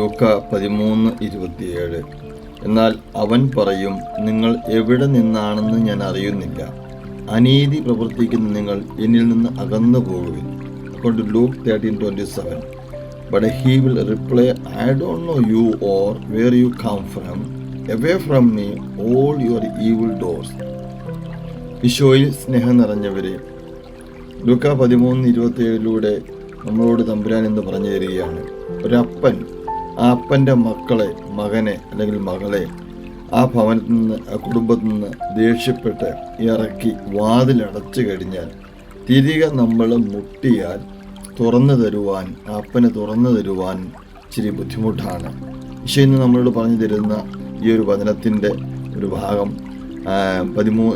ലൂക്ക പതിമൂന്ന് ഇരുപത്തിയേഴ്. എന്നാൽ അവൻ പറയും നിങ്ങൾ എവിടെ നിന്നാണെന്ന് ഞാൻ അറിയുന്നില്ല. അനീതി പ്രവർത്തിക്കുന്ന നിങ്ങൾ എന്നിൽ നിന്ന് അകന്നു പോകുവിൻ account Luke thirteen twenty seven. But he will reply I don't know you or where you come from away from me all your evil doers ഈശോയിൽ സ്നേഹം നിറഞ്ഞവരെ ലൂക്ക പതിമൂന്ന് ഇരുപത്തിയേഴിലൂടെ നമ്മളോട് തമ്പുരാൻ എന്ന് പറഞ്ഞു തരികയാണ്. ഒരപ്പൻ അപ്പന്റെ മക്കളെ മകനെ അല്ലെങ്കിൽ മകളെ ആ ഭവനത്തിൽ നിന്ന് ആ കുടുംബത്തിൽ നിന്ന് ദേഷ്യപ്പെട്ട് ഇറക്കി വാതിലടച്ചു കഴിഞ്ഞാൽ തിരികെ നമ്മൾ മുട്ടിയാൽ തുറന്നു തരുവാൻ അപ്പന് തുറന്നു തരുവാൻ ഇച്ചിരി ബുദ്ധിമുട്ടാണ്. പക്ഷേ ഇന്ന് നമ്മളോട് പറഞ്ഞു തരുന്ന ഈ ഒരു വചനത്തിന്റെ ഒരു ഭാഗം പതിമൂ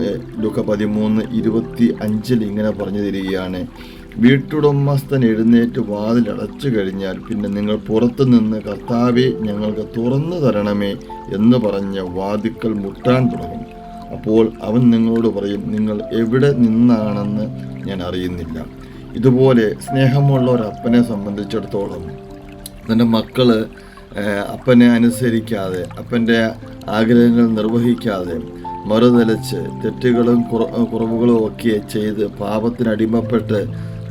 ലുക്ക പതിമൂന്ന് ഇരുപത്തി അഞ്ചിൽ ഇങ്ങനെ പറഞ്ഞു തരികയാണ്. വീട്ടുടമസ്ഥൻ എഴുന്നേറ്റ് വാതിലടച്ചു കഴിഞ്ഞാൽ പിന്നെ നിങ്ങൾ പുറത്തു നിന്ന് കർത്താവെ ഞങ്ങൾക്ക് തുറന്നു തരണമേ എന്ന് പറഞ്ഞ വാതിക്കൽ മുട്ടാൻ തുടങ്ങും. അപ്പോൾ അവൻ നിങ്ങളോട് പറയും നിങ്ങൾ എവിടെ നിന്നാണെന്ന് ഞാൻ അറിയുന്നില്ല. ഇതുപോലെ സ്നേഹമുള്ള ഒരു അപ്പനെ സംബന്ധിച്ചിടത്തോളം തന്റെ മക്കൾ അപ്പനെ അനുസരിക്കാതെ അപ്പന്റെ ആഗ്രഹങ്ങൾ നിർവഹിക്കാതെ മറുതലച്ച് തെറ്റുകളും കുറ- കുറവുകളും ഒക്കെ ചെയ്ത് പാപത്തിനടിമപ്പെട്ട്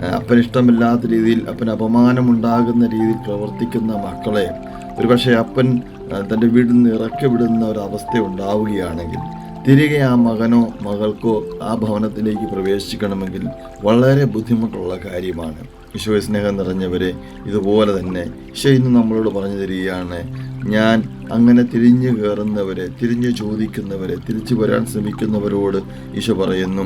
ഏഹ്, അപ്പന് ഇഷ്ടമില്ലാത്ത രീതിയിൽ അപ്പന് അപമാനമുണ്ടാകുന്ന രീതിയിൽ പ്രവർത്തിക്കുന്ന മക്കളെ ഒരുപക്ഷെ അപ്പൻ തന്റെ വീട്ടിൽ നിന്ന് ഇറക്കി വിടുന്ന ഒരു അവസ്ഥ ഉണ്ടാവുകയാണെങ്കിൽ തിരികെ ആ മകനോ മകൾക്കോ ആ ഭവനത്തിലേക്ക് പ്രവേശിക്കണമെങ്കിൽ വളരെ ബുദ്ധിമുട്ടുള്ള കാര്യമാണ്. ഈശോ സ്നേഹം നിറഞ്ഞവരെ ഇതുപോലെ തന്നെ. ഈശോ ഇന്ന് നമ്മളോട് പറഞ്ഞു തരികയാണ് ഞാൻ അങ്ങനെ തിരിഞ്ഞു കയറുന്നവരെ തിരിഞ്ഞു ചോദിക്കുന്നവരെ തിരിച്ചു വരാൻ ശ്രമിക്കുന്നവരോട് ഈശോ പറയുന്നു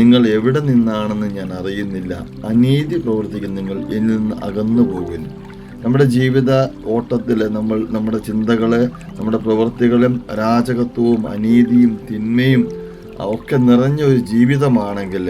നിങ്ങൾ എവിടെ നിന്നാണെന്ന് ഞാൻ അറിയുന്നില്ല. അനീതി പ്രവർത്തിക്കുന്ന നിങ്ങൾ എന്നിൽ നിന്ന് അകന്നു പോകുന്നു. നമ്മുടെ ജീവിത ഓട്ടത്തിൽ നമ്മൾ നമ്മുടെ ചിന്തകളെ നമ്മുടെ പ്രവൃത്തികളും അരാജകത്വവും അനീതിയും തിന്മയും ഒക്കെ നിറഞ്ഞ ഒരു ജീവിതമാണെങ്കിൽ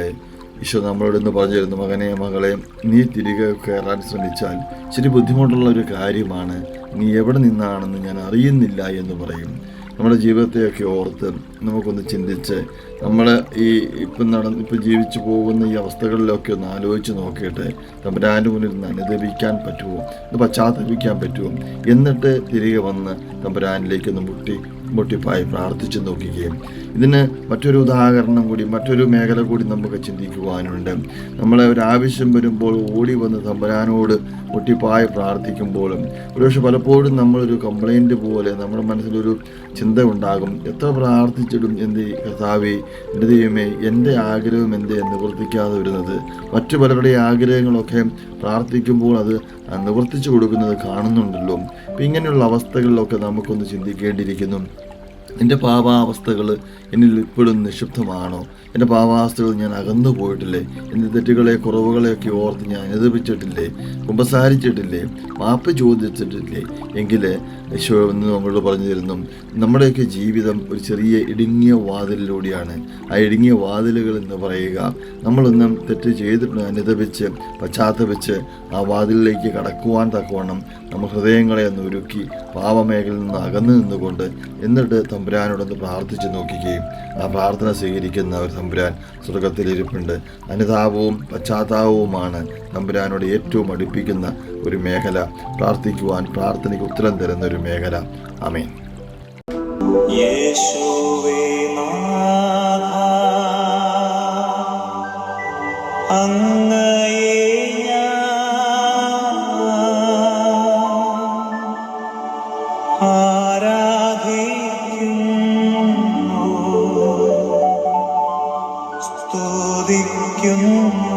ഈശോ നമ്മളോട് ഇന്ന് പറഞ്ഞിരുന്നു മകനെ മകളെ നീ തിരികെ കയറാൻ ശ്രമിച്ചാൽ ഇച്ചിരി ബുദ്ധിമുട്ടുള്ള ഒരു കാര്യമാണ്. നീ എവിടെ നിന്നാണെന്ന് ഞാൻ അറിയുന്നില്ല എന്ന് പറയും. നമ്മുടെ ജീവിതത്തെയൊക്കെ ഓർത്ത് നമുക്കൊന്ന് ചിന്തിച്ച് നമ്മൾ ഈ ഇപ്പം നടന്ന് ഇപ്പം ജീവിച്ചു പോകുന്ന ഈ അവസ്ഥകളിലൊക്കെ ഒന്ന് ആലോചിച്ച് നോക്കിയിട്ട് തമ്പുരാന്റെ മുന്നിൽ നിന്ന് അനുദപിക്കാൻ പറ്റുമോ? ഒന്ന് പശ്ചാത്തലപിക്കാൻ പറ്റുമോ? എന്നിട്ട് തിരികെ വന്ന് തമ്പുരാനിലേക്ക് ഒന്ന് മുട്ടി മുട്ടിപ്പായി പ്രാർത്ഥിച്ചു നോക്കുകയും ഇതിന് മറ്റൊരു ഉദാഹരണം കൂടി മറ്റൊരു മേഖല കൂടി നമുക്ക് ചിന്തിക്കുവാനുണ്ട്. നമ്മളെ ഒരു ആവശ്യം വരുമ്പോൾ ഓടി വന്ന് തമ്പുരാനോട് മുട്ടിപ്പായി പ്രാർത്ഥിക്കുമ്പോഴും ഒരുപക്ഷെ പലപ്പോഴും നമ്മളൊരു കംപ്ലൈന്റ് പോലെ നമ്മുടെ മനസ്സിലൊരു ചിന്ത ഉണ്ടാകും. എത്ര പ്രാർത്ഥിച്ചിടും എന്ത് കർത്താവേ എന്റെ ദൈവമേ എന്റെ ആഗ്രഹം എന്തേ നിവർത്തിക്കാതെ വരുന്നത്. മറ്റു പലരുടെ ആഗ്രഹങ്ങളൊക്കെ പ്രാർത്ഥിക്കുമ്പോൾ അത് നിവർത്തിച്ചു കൊടുക്കുന്നത് കാണുന്നുണ്ടല്ലോ. അപ്പം ഇങ്ങനെയുള്ള അവസ്ഥകളിലൊക്കെ നമുക്കൊന്ന് ചിന്തിക്കേണ്ടിയിരിക്കുന്നു. എന്റെ പാപാവസ്ഥകൾ എന്നിൽ ഇപ്പോഴും നിക്ഷിപ്തമാണോ? എന്റെ പാപാവസ്ഥകൾ ഞാൻ അകന്നു പോയിട്ടില്ലേ? എന്റെ തെറ്റുകളെ കുറവുകളെയൊക്കെ ഓർത്ത് ഞാൻ അനുദപിച്ചിട്ടില്ലേ? കുമ്പസാരിച്ചിട്ടില്ലേ മാപ്പ് ചോദിച്ചിട്ടില്ലേ? എങ്കിൽ യേശോ എന്ന് നമ്മളോട് പറഞ്ഞു തരുന്നു നമ്മുടെയൊക്കെ ജീവിതം ഒരു ചെറിയ ഇടുങ്ങിയ വാതിലിലൂടെയാണ്. ആ ഇടുങ്ങിയ വാതിലുകൾ എന്ന് പറയുക നമ്മളൊന്നും തെറ്റ് ചെയ്തിട്ട് അനുദപിച്ച് പശ്ചാത്തപിച്ച് ആ വാതിലിലേക്ക് കടക്കുവാൻ തക്കവണ്ണം നമ്മൾ ഹൃദയങ്ങളെ ഒന്ന് ഒരുക്കി പാപമേഖലയിൽ നിന്ന് അകന്നു നിന്നുകൊണ്ട് എന്നിട്ട് തമ്പുരാനോടൊന്ന് പ്രാർത്ഥിച്ച് നോക്കുകയും ആ പ്രാർത്ഥന സ്വീകരിക്കുന്ന ഒരു തമ്പുരാൻ സ്വർഗത്തിലിരിപ്പുണ്ട്. അനുതാപവും പശ്ചാത്താപവുമാണ് തമ്പുരാനോട് ഏറ്റവും അടുപ്പിക്കുന്ന ഒരു മേഖല. പ്രാർത്ഥിക്കുവാൻ പ്രാർത്ഥനയ്ക്ക് ഉത്തരം തരുന്ന ഒരു മേഖല. അമേൻ അങ്ങയെ sabe que eu não